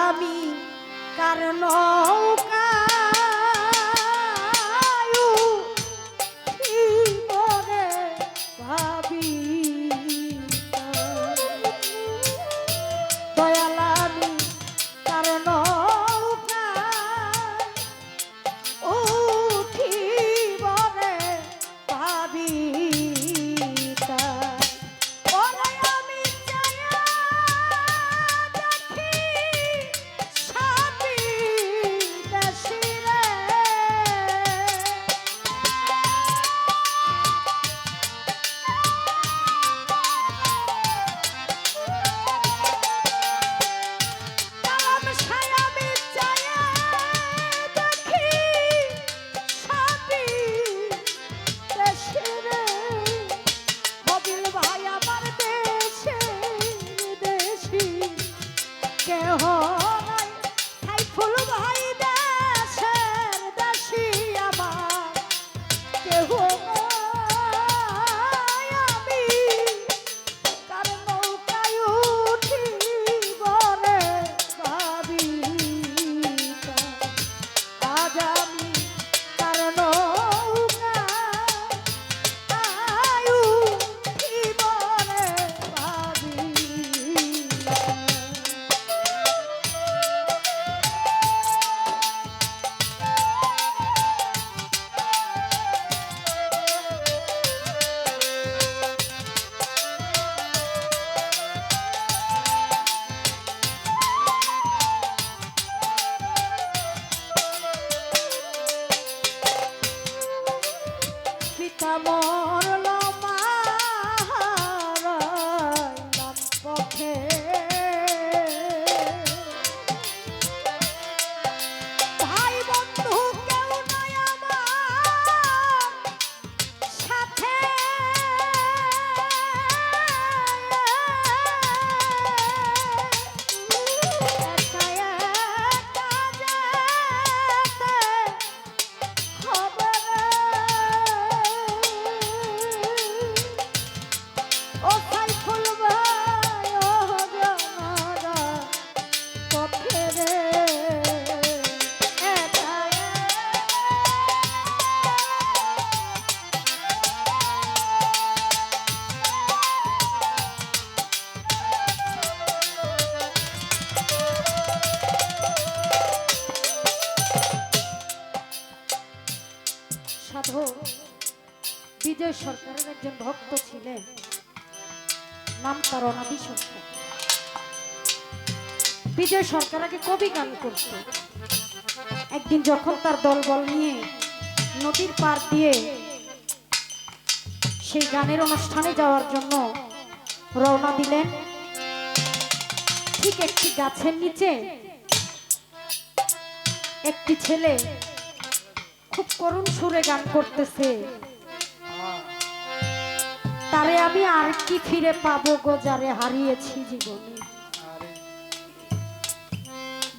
আমি কার সাধু বিজয় সরকারের একজন ভক্ত ছিলেন। নাম তার অনাদি সরকার। বিজয় সরকার আগে কবি গান করত। একদিন যখন তার দলবল নিয়ে নদীর পার দিয়ে সেই গানের অনুষ্ঠানে যাওয়ার জন্য রওনা দিলেন, ঠিক একটি গাছের নিচে একটি ছেলে খুব করুণ সুরে গান করতেছে। তারে আমি আর কি ফিরে পাবো গো যারে হারিয়েছি জীবনে?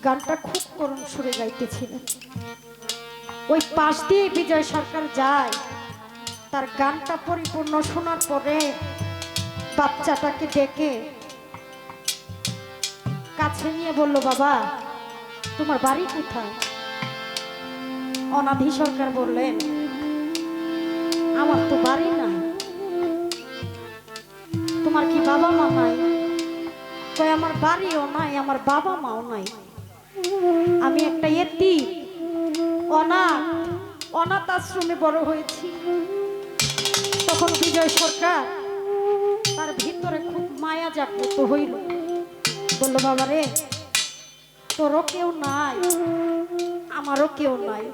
গানটা খুব করুণ সুরে গাইতেছিলেন। ওই পাশ দিয়ে বিজয় সরকার যায়, তার গানটা পরিপূর্ণ শোনার পরে বাচ্চাটাকে ডেকে কাছে নিয়ে বলল, বাবা, তোমার বাড়ি কোথায়? অনাধি সরকার বললেন, আমার তো বাড়ি নাই। তোমার কি বাবা মা নাই? কই আমার বাড়িও নাই, আমার বাবা মাও নাই। আমি একটা এতি অনাথ অনাথ আশ্রমে বড় হয়েছি। তখন বিজয় সরকার তার ভিতরে খুব মায়া জাগ্রত হইল। বলল বাবা রে তোরও কেউ নাই, আমারও কেউ নাই।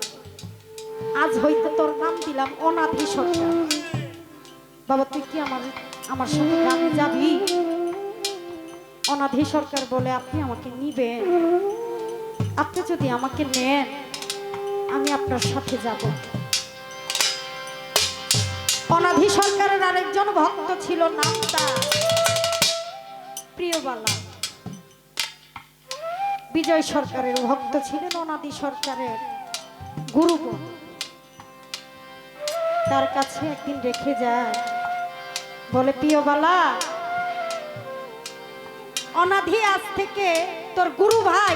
আজ হইতে তোর নাম দিলাম অনাথি সরকার। বাবা, তুই কি আমার আমার সাথে গ্রামে যাবি? অনাথি সরকার বলে আপনি আমাকে নিবেন। আপনি যদি আমাকে নেন, আমি আপনার সাথে যাব। অনাধি সরকারের আরেকজন ভক্ত ছিল নামটা প্রিয়বালা। বিজয় সরকারের ভক্ত ছিলেন অনাদি সরকারের গুরুবোন তার কাছে একদিন রেখে যায়। বলে, প্রিয়বালা, অনাধি আজ থেকে তোর গুরু ভাই,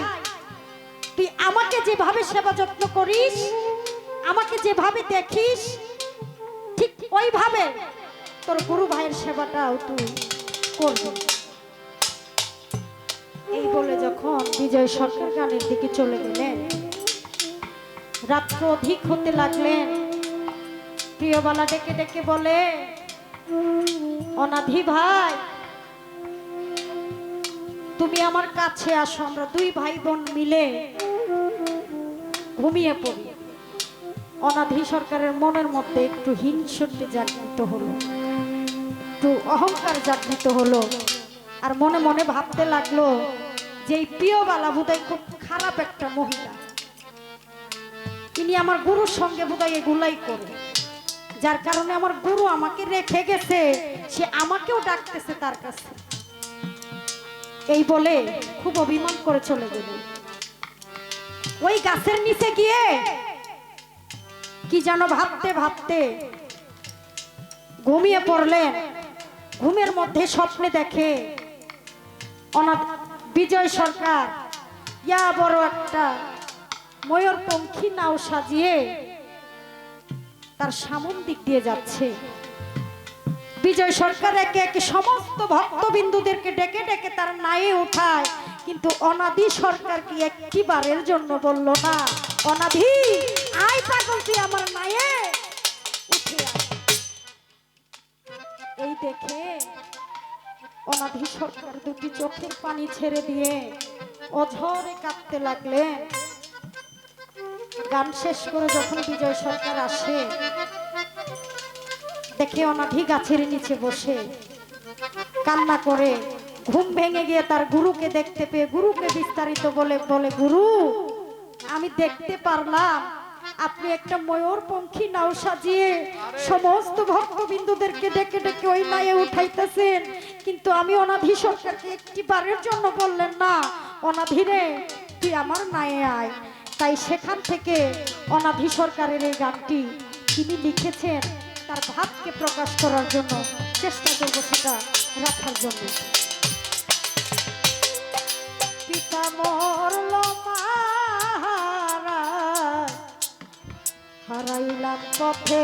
তুই আমাকে যেভাবে সেবা যত্ন করিস, আমাকে যেভাবে দেখিস, ঠিক ওইভাবে তোর গুরু ভাইয়ের সেবাটাও তুই করবি। এই বলে যখন বিজয় সরকার গানের দিকে চলে গেলেন, রাত্র অধিক হতে লাগলেন প্রিয়বালা ডেকে ডেকে বলে, অনাধি ভাই, তুমি আমার কাছে আসো, আমরা দুই ভাই বোন মিলে ঘুমিয়ে পড়ি। অনাধি সরকারের মনের মধ্যে একটু হিংসটি জাগৃত হলো, একটু অহংকার জাগৃত হলো, আর মনে মনে ভাবতে লাগল যে এই প্রিয়বালা বোধহয় খুব খারাপ একটা মহিলা। তিনি আমার গুরুর সঙ্গে বোধহয় এগুলাই করে যার কারণে আমার গুরু আমাকে রেখে গেছে। সে আমাকেও ডাকতেছে তার কাছে। এই বলে খুব অভিমান করে চলে গেল। ওই গাছের নিচে গিয়ে কি যেন ভাবতে ভাবতে ঘুমিয়ে পড়লেন। ঘুমের মধ্যে স্বপ্নে দেখে অনাথ বিজয় সরকার, ইয়া বড় একটা ময়ূরপঙ্খী নাও সাজিয়ে তার সামন দিক দিয়ে যাচ্ছে। বিজয় সরকার একে একে সমস্ত ভক্তবিন্দুদেরকে ডেকে ডেকে তার নায়ে উঠায় কিন্তু অনাদি সরকার কি একটি বারের জন্য বলল না। অনাদি, আয় পাগল তুই আমার নায়ে। এই দেখে অনাধি সরকার দুটি চোখের পানি ছেড়ে দিয়ে অঝরে কাঁদতে লাগলেন। গান শেষ করে যখন বিজয় সরকার আসে, দেখে অনাধি গাছের নিচে বসে, কান্না করে, ঘুম ভেঙে গিয়ে তার গুরুকে দেখতে পেয়ে, গুরুকে বিস্তারিত বলে বলে, গুরু, আমি দেখতে পারলাম, আপনি একটা ময়ূর পঙ্খী নাও সাজিয়ে সমস্ত ভক্তবিন্দুদেরকে ডেকে ডেকে ওই নায়ে উঠাইতেছেন। কিন্তু আমি অনাধি সরকারকে একটি বারের জন্য বললেন না, অনাধিরে, তুই আমার নায়ে আয়। তাই সেখান থেকে অনাধি সরকারের এই গানটি তিনি লিখেছেন তার ভাবকে প্রকাশ করার জন্য। চেষ্টা করব সেটা রাখার জন্য। হারাইলাম পথে।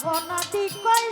সাধকনাদি কয়